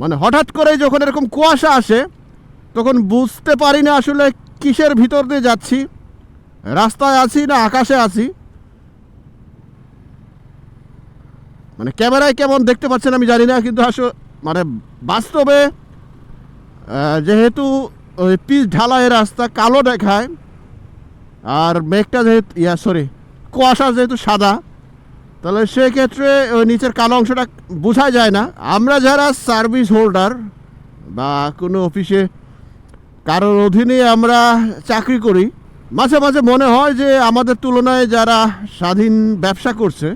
মানে হঠাৎ করে যখন এরকম কুয়াশা আসে, তখন বুঝতে পারি না আসলে কিসের ভিতর দিয়ে যাচ্ছি। রাস্তায় আছি না আকাশে আছি? মানে ক্যামেরায় কেমন দেখতে পাচ্ছেন আমি জানি না, কিন্তু আসলে মানে বাস্তবে যেহেতু ওই পিচ ঢালাই রাস্তা কালো দেখায়, আর মেঘটা যেহেতু, ইয়া সরি কুয়াশা যেহেতু সাদা তাহলে সেক্ষেত্রে, ওই নিচের কালো অংশটা বোঝা যায় না। আমরা যারা সার্ভিস হোল্ডার বা কোনো অফিসে কারোর অধীনে আমরা চাকরি করি, মাঝে মাঝে মনে হয় যে আমাদের তুলনায় যারা স্বাধীন ব্যবসা করছে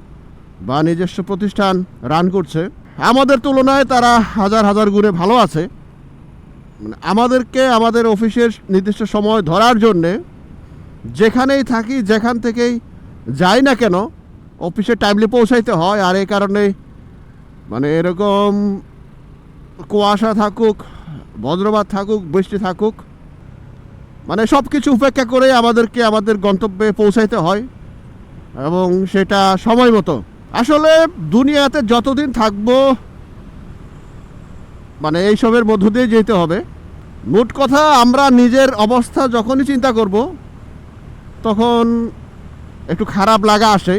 বা নিজস্ব প্রতিষ্ঠান রান করছে, আমাদের তুলনায় তারা হাজার হাজার গুণে ভালো আছে। মানে আমাদেরকে আমাদের অফিসের নির্দিষ্ট সময় ধরার জন্যে যেখানেই থাকি, যেখান থেকেই যাই না কেন অফিসে টাইমলি পৌঁছাইতে হয় আর এই কারণে মানে এরকম কুয়াশা থাকুক, বজ্রপাত থাকুক, বৃষ্টি থাকুক মানে সব কিছু উপেক্ষা করে আমাদেরকে আমাদের গন্তব্যে পৌঁছাইতে হয় এবং সেটা সময় মতো। আসলে দুনিয়াতে যতদিন থাকব মানে এইসবের মধ্য দিয়ে যেতে হবে। মোট কথা আমরা নিজের অবস্থা যখনই চিন্তা করব, তখন একটু খারাপ লাগা আসে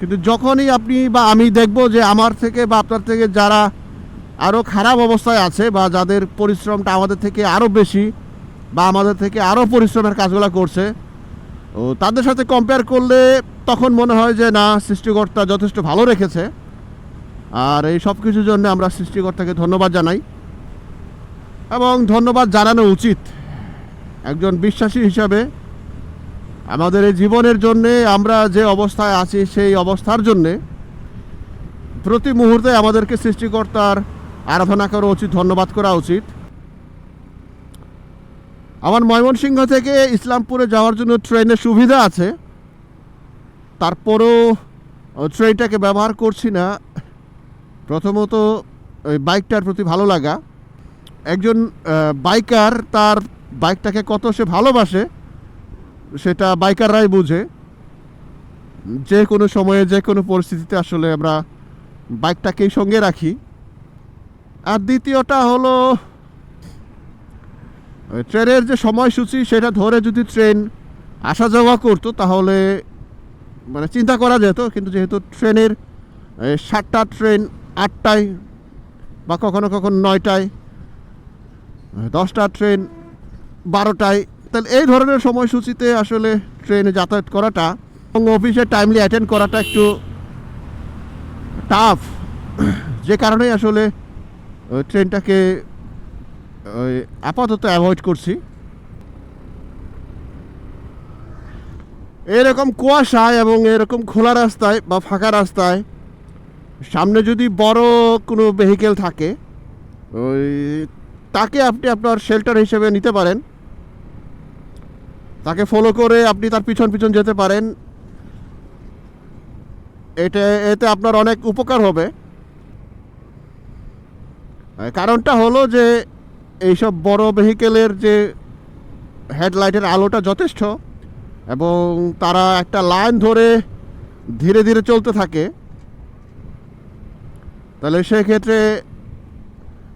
কিন্তু যখনই আপনি বা আমি দেখব যে আমার থেকে বা আপনার থেকে যারা আরও খারাপ অবস্থায় আছে বা যাদের পরিশ্রমটা আমাদের থেকে আরও বেশি বা আমাদের থেকে আরও পরিশ্রমের কাজগুলো করছে, ও তাদের সাথে কম্পেয়ার করলে তখন মনে হয় যে না, সৃষ্টিকর্তা যথেষ্ট ভালো রেখেছে। আর এই সব কিছুর জন্য আমরা সৃষ্টিকর্তাকে ধন্যবাদ জানাই এবং ধন্যবাদ জানানো উচিত একজন বিশ্বাসী হিসাবে আমাদের এই জীবনের জন্যে আমরা যে অবস্থায় আছি, সেই অবস্থার জন্যে প্রতি মুহূর্তে আমাদেরকে সৃষ্টিকর্তার আরাধনা করা উচিত, ধন্যবাদ করা উচিত। আমার ময়মনসিংহ থেকে ইসলামপুরে যাওয়ার জন্য ট্রেনের সুবিধা আছে। তারপরও ট্রেনটাকে ব্যবহার করছি না। প্রথমত ওই বাইকটার প্রতি ভালো লাগা। একজন বাইকার, তার বাইকটাকে কত সে ভালোবাসে সেটা বাইকাররাই বুঝে। যে কোনো সময়ে, যে কোনো পরিস্থিতিতে আসলে আমরা বাইকটাকেই সঙ্গে রাখি। আর দ্বিতীয়টা হলো ট্রেনের যে সময়সূচি, সেটা ধরে যদি ট্রেন আসা যাওয়া করতো, তাহলে মানে চিন্তা করা যেত। কিন্তু যেহেতু ট্রেনের সাতটা ট্রেন আটটায় বা কখনো কখনো নয়টায়, দশটা ট্রেন বারোটায় তাহলে এই ধরনের সময়সূচিতে আসলে ট্রেনে যাতায়াত করাটা এবং অফিসে টাইমলি অ্যাটেন্ড করাটা একটু টাফ যে কারণেই আসলে ট্রেনটাকে আপাতত অ্যাভয়েড করছি। এরকম কুয়াশায় এবং এরকম খোলা রাস্তায় বা ফাঁকা রাস্তায় সামনে যদি বড় কোনো ভেহিকেল থাকে, ওই তাকে আপনি আপনার শেল্টার হিসেবে নিতে পারেন। তাকে ফলো করে আপনি তার পিছন পিছন যেতে পারেন। এটা এতে আপনার অনেক উপকার হবে। কারণটা হলো যে, এইসব বড় ভেহিকেলের যে হেডলাইটের আলোটা যথেষ্ট এবং তারা একটা লাইন ধরে ধীরে ধীরে চলতে থাকে। তাহলে সেক্ষেত্রে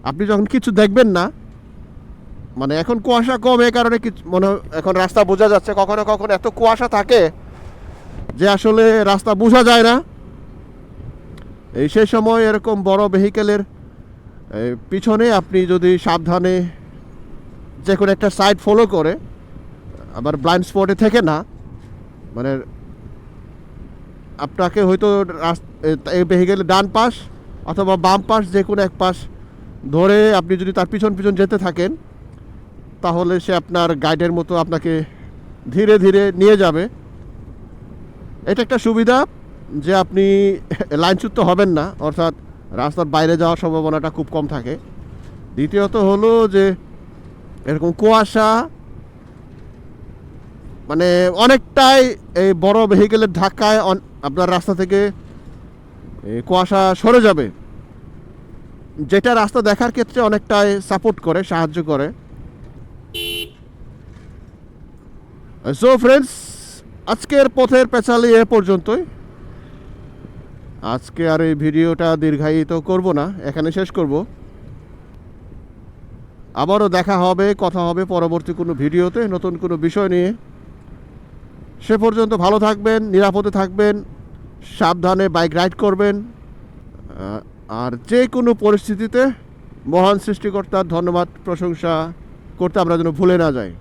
আপনি যখন কিছু দেখবেন না মানে এখন কুয়াশা কম, এ কারণে কিছু মনে এখন রাস্তা বোঝা যাচ্ছে। কখনো কখনো এত কুয়াশা থাকে যে আসলে রাস্তা বোঝা যায় না। এই সেই সময় এরকম বড় ভেহিকেলের পিছনে আপনি যদি সাবধানে যে কোনো একটা সাইড ফলো করে, আবার ব্লাইন্ড স্পটে থেকে না মানে আপনাকে হয়তো এই ভেহিকেলের ডান পাশ অথবা বাম পাশ যে কোনো এক পাশ ধরে আপনি যদি তার পিছন পিছন যেতে থাকেন তাহলে সে আপনার গাইডের মতো আপনাকে ধীরে ধীরে নিয়ে যাবে। এটা একটা সুবিধা যে আপনি লাইনচ্যুত হবেন না, অর্থাৎ রাস্তার বাইরে যাওয়ার সম্ভাবনাটা খুব কম থাকে। দ্বিতীয়ত হলো যে এরকম কুয়াশা মানে অনেকটাই এই বড় ভেহিকেলের ধাক্কায় আপনার রাস্তা থেকে কুয়াশা সরে যাবে। যেটা রাস্তা দেখার ক্ষেত্রে অনেকটাই সাপোর্ট করে, সাহায্য করে। সো ফ্রেন্ডস আজকের পথের পেঁচালি এ পর্যন্তই। আজকে আর এই ভিডিওটা দীর্ঘায়িত করব না, এখানে শেষ করব। আবারও দেখা হবে, কথা হবে পরবর্তী কোনো ভিডিওতে, নতুন কোনো বিষয় নিয়ে। সে পর্যন্ত ভালো থাকবেন, নিরাপদে থাকবেন, সাবধানে বাইক রাইড করবেন। আর যে কোনো পরিস্থিতিতে মহান সৃষ্টিকর্তার ধন্যবাদ, প্রশংসা করতে আমরা যেন ভুলে না যাই।